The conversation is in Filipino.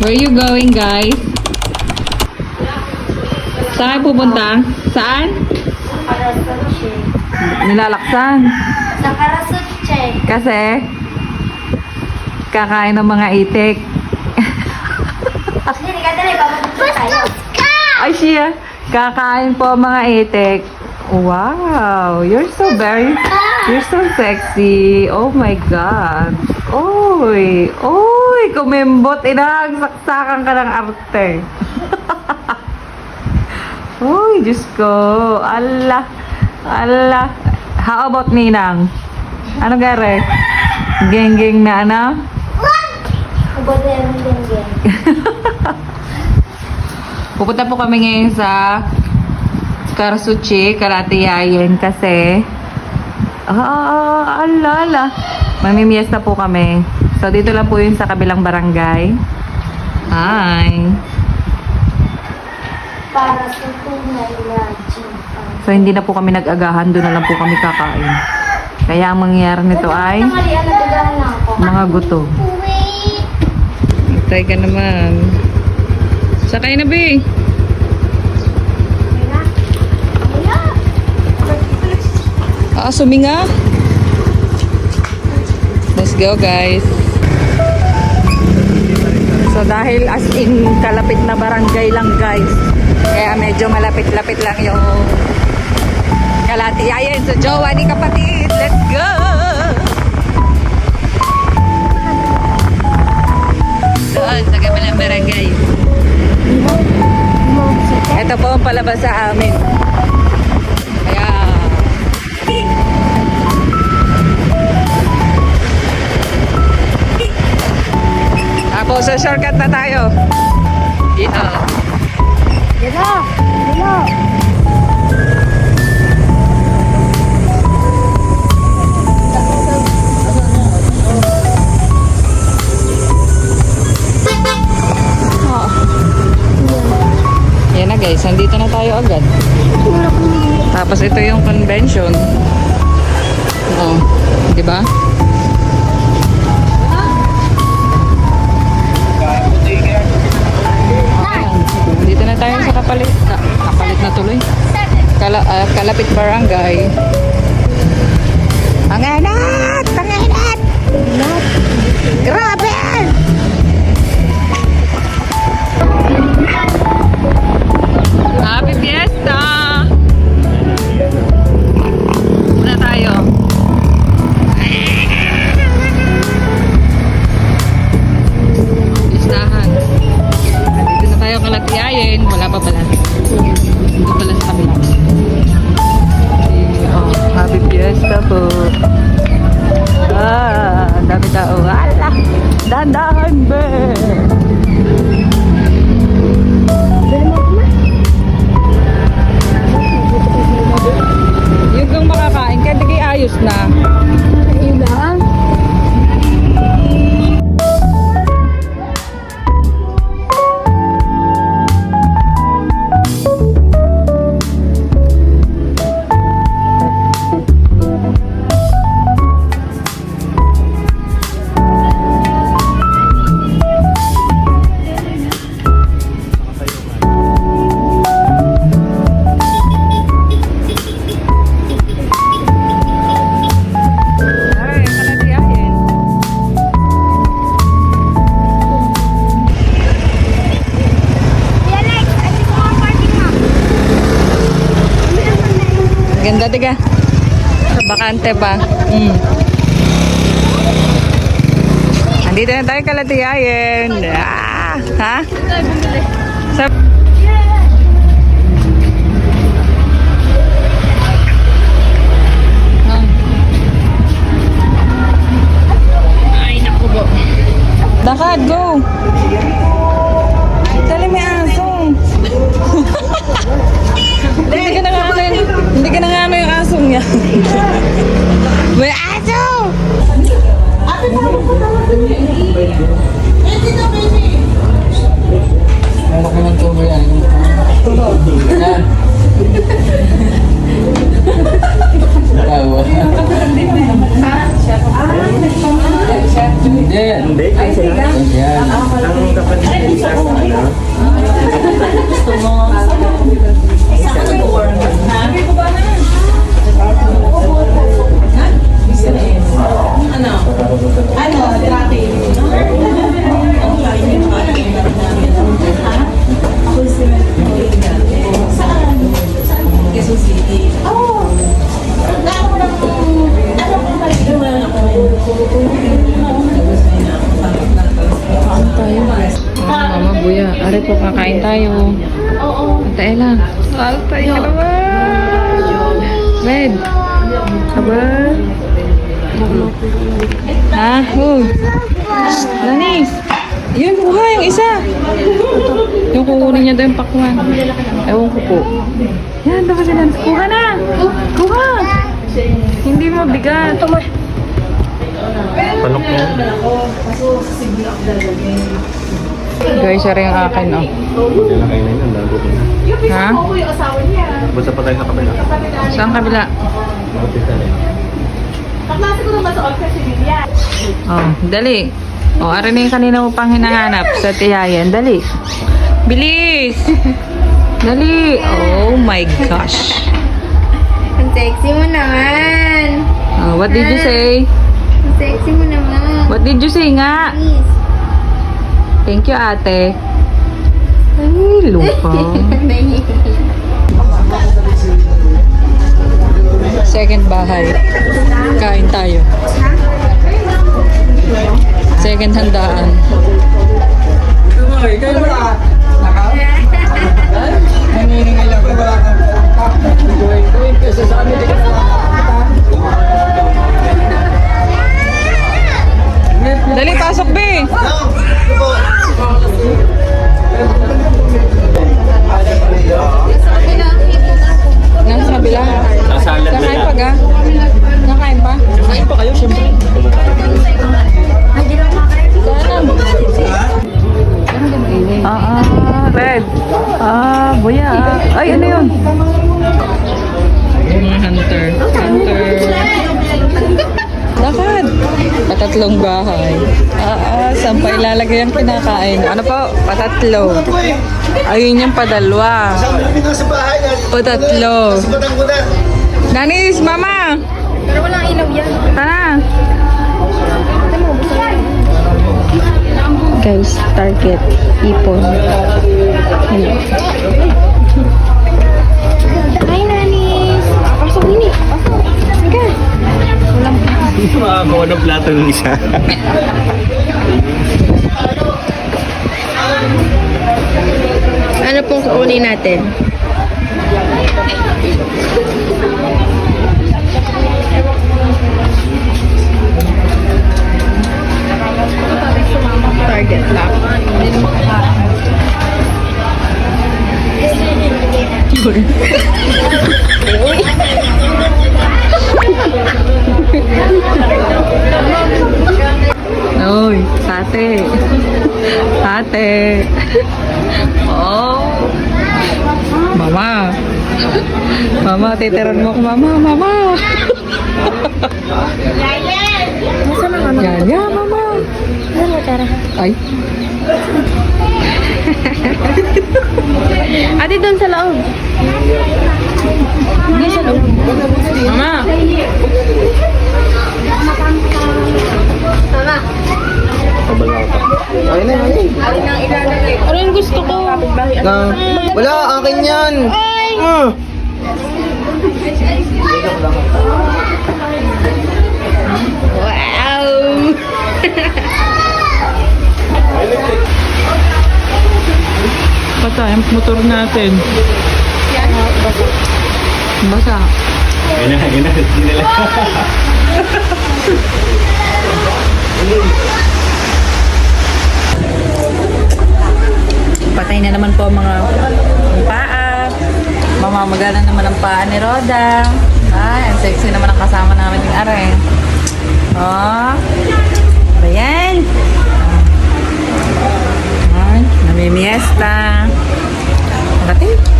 Where you going, guys? Saan pupunta? Saan? Nilalaksan. Sa Karasotche. Kasi, kakain ng mga itik. Hindi ka. Ay, siya. Kakain po mga itik. Wow, you're so very, you're so sexy. Oh my God. Oy, oy, kumembot. Inagsaksakan ka ng arte. Uy, Diyos ko. Allah. Allah. How about Ninang? Ano gare? Geng-geng na ano? Ubod na yung geng Pupunta po kami ngayon sa Karasuchi, Karatiyayin kasi ah, alala. Mamimiesta po kami. So, dito lang po yun sa kabilang barangay. Hi. Para sa tunay na. So, hindi na po kami nag-agahan. Doon na lang po kami kakain. Kaya ang mangyayari nito ay mga guto. Wait. Try ka naman. Sakay na, Bi. Ah, suminga. Let's go, guys. So, dahil as in kalapit na barangay lang, guys. Kaya medyo malapit-lapit lang yung kalatiyayan. So, jowa ni kapatid. Let's go! Doon, sa kabilang barangay. Ito po ang palabas sa amin. Sa shortcut na tayo. Dito. Dilo! Dilo! Yan na guys, nandito na tayo agad. Tapos ito yung convention. Oh, di ba? Kalapit barangay. Ayos na. Ganda, tiga. Bakante pa. Mm. Andito na tayo kalatiyahin. Ah, ha? Sa Ah. Po kakain tayo. Oo. Ate Ella. Altay ka naman. Red. Aba. Ha? Oh. Lanis. Yun, kuha yung isa. Yung kukunin niya daw yung pakwan. Ewan ko po. Yan, dapat sila. Kuha na. Kuha. Hindi mo bigat. Panok mo. Guys, siya rin yung akin, oh. Hindi na kainin yun. Lago ko na. Ha? Basta pa tayo sa kabila. Saan kabila? Hospital eh. Oh, dali. Oh, ari na yung kanina mo pang hinahanap sa tiyayan. Dali. Bilis! Dali! Oh my gosh. Ang sexy mo naman. Oh, what did you say? Ang sexy mo naman. What did you say nga? Please. Thank you, ate. Ay, lupa. Second bahay. Kain tayo. Second handaan. Patatlong bahay. Ah, ah, saan pa ilalagay ang kinakain? Ano po? Patatlo. Ayun yung padalwa. Patatlo. Nanis, mama! Pero walang ilaw yan. Tara! Guys, target. Ipon. Hello. Makakakuha ng plato ng isa. Ano pong kukunin natin? Target lock. Uy, ate. Ate. Oh. Mama. Mama, titiran mo ko, mama, mama. Nasaan ang ano? Yan, yan, mama. Ano tara? Ay, Ate, doon sa loob. Doon sa loob. mama. Mama. Ayun na, ayun. Ano yung gusto ko? Na, wala, akin yan. Ay! Ah. Wow! Basta, yung motor natin. Basa. Yun na, yun na. Hindi nila. Patay na naman po ang mga paa. Mamamagana naman ang paa ni Roda. Ay, ang sexy naman ang kasama namin yung are. Oh. Ba yan? Ay, namimiesta. nakarating.